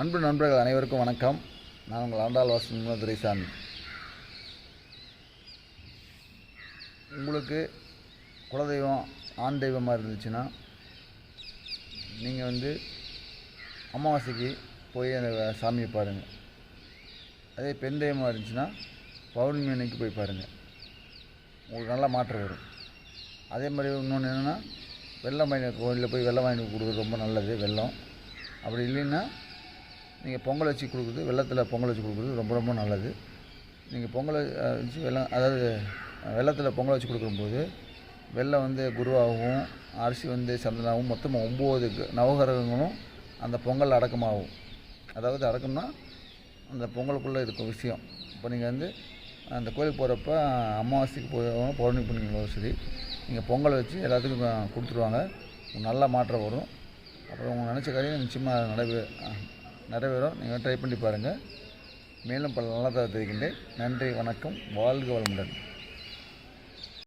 அன்பு நண்பர்கள் அனைவருக்கும் வணக்கம். நான் உங்கள் ஆண்டாள் வாசன் துரைசாமி உங்களுக்கு குலதெய்வம் ஆண் தெய்வமாக இருந்துச்சுன்னா நீங்கள் வந்து அமாவாசைக்கு போய் அந்த சாமியை பாருங்கள் அதே பெண் தெய்வமாக இருந்துச்சுன்னா பௌர்ணமி அன்னைக்கு போய் பாருங்கள் உங்களுக்கு நல்ல மாற்றம் வரும். அதே மாதிரி இன்னொன்று என்னென்னா வெள்ளம் வாங்கி கோயிலில் போய் வெள்ளம் வாங்கி கொடுக்குறது ரொம்ப நல்லது வெள்ளம். அப்படி இல்லைன்னா நீங்கள் பொங்கல் வச்சு கொடுக்குறது வெள்ளத்தில் பொங்கல் வச்சு கொடுக்குறது ரொம்ப ரொம்ப நல்லது. நீங்கள் பொங்கல் வச்சு வெள்ளம் அதாவது வெள்ளத்தில் பொங்கல் வச்சு கொடுக்கும்போது வெள்ளம் வந்து குருவாகவும் அரிசி வந்து சந்தனாகவும் மொத்தமாக ஒம்பது நவகரகங்களும் நவகிரகங்களும் அந்த பொங்கல் அடக்கமாகும். அதாவது அடக்கம்னா அந்த பொங்கலுக்குள்ளே இருக்கும் விஷயம். இப்போ நீங்கள் வந்து அந்த கோயிலுக்கு போகிறப்ப அமாவாசைக்கு போகிறவங்க பௌர்ணமி பண்ணிங்களோ சரி நீங்கள் பொங்கல் வச்சு எல்லாத்துக்கும் கொடுத்துருவாங்க. நல்ல மாற்றம் வரும். அப்புறம் உங்களுக்கு நினச்ச காரியம் நிச்சயமாக நிறைவே நிறைவேறும் நீங்கள் ட்ரை பண்ணி பாருங்கள் மேலும் பல நல்லதாக தெரிவிக்கின்றேன். நன்றி வணக்கம். வாழ்க வளமுடன்.